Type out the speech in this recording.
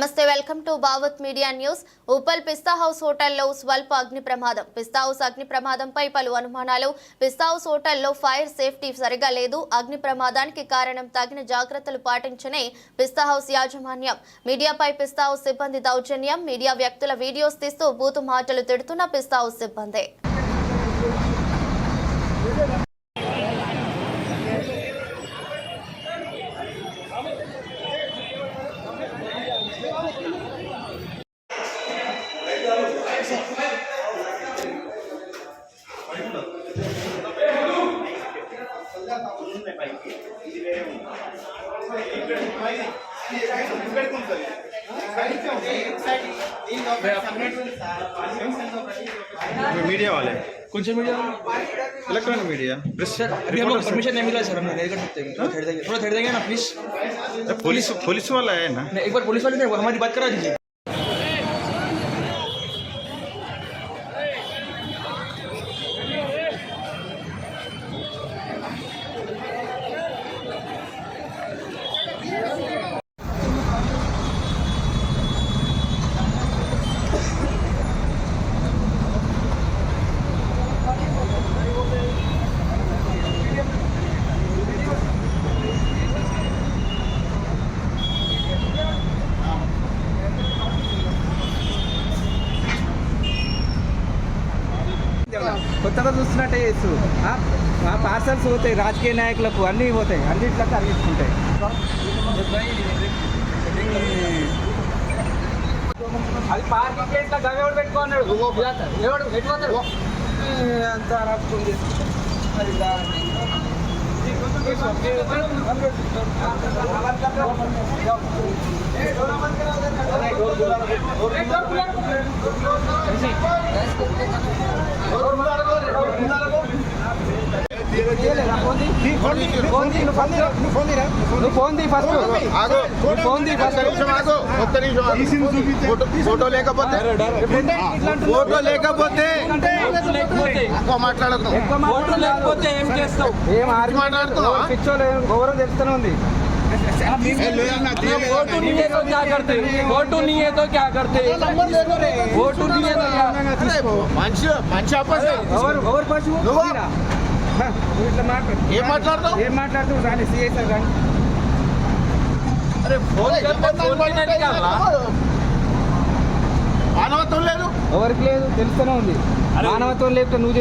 నమస్తే welcome to బావత్ media news. Uppal Pista house హోటల్లో స్వల్ప అగ్ని ప్రమాదం. పిస్తా హౌస్ అగ్ని ప్రమాదంపై పలు అనుమానాలు. పిస్తా హౌస్ హోటల్లో ఫైర్ సేఫ్టీ సరిగా లేదు. అగ్ని ప్రమాదానికి కారణం తగిన జాగ్రత్తలు పాటించని పిస్తా హౌస్ యాజమాన్యం. మీడియాపై పిస్తా హౌస్ సిబ్బంది దౌర్జన్యం. మీడియా వ్యక్తుల వీడియోస్ తీస్తూ బూతు మాటలు తిడుతున్న పిస్తా హౌస్ సిబ్బంది. मीडिया वाले कौन से media electronic media press sir अभी हम लोग परमिशन नहीं मिला सर हमने नहीं कर सकते थोड़ा देंगे थोड़ा देंगे ना प्लीज़ पुलिस पुलिस वाला है ना? एक बार पुलिस वाले ने हमारी बात करा दीजिए। కొత్తగా చూస్తున్నట్టే చేస్తూ ఆ పార్సల్స్ పోతాయి రాజకీయ నాయకులకు అన్నీ పోతాయి అన్నిట్లకు అరిగించుకుంటాయి అది పార్కింగ్ ఇట్లా గవేవాడు పెట్టుకున్నాడు ఎవడు? పెట్టుకోతాడు అంతా రాసుకుంది మరి దాన్ని నువ్వు ఫోన్ తీ ఫస్ట్ ఆగు నువ్వు ఫోన్ తీ ఒక్క ఫస్ట్ నిమిషం ఆగు ఒక్క నిమిషం ఆగు. ఫోటో ఫోటో లేకపోతే ఫోటో లేకపోతే ఎక్కువ మాట్లాడకు ఫోటో లేకపోతే ఏం చేస్తావు ఏం ఆర్గ్యూ మాట్లాడుతున్నావా? పిచ్చోలు గౌరవం తెలుస్తూనే ఉంది ఏ, లేదన్నా, తీయలేదు. फोटो नहीं है तो क्या करते फोटो नहीं है तो क्या करते फोटो नहीं है तो क्या అరే, మనిషి మనిషి అప్పసే ఎవరు ఎవరు ఏం మాట్లాడతావు? ఏం కానీ సిఐ సార్ కానీ మానవత్వం లేదు. ఎవరికి లేదు తెలుస్తూనే ఉంది. మానవత్వం లేకపోతే నువ్వు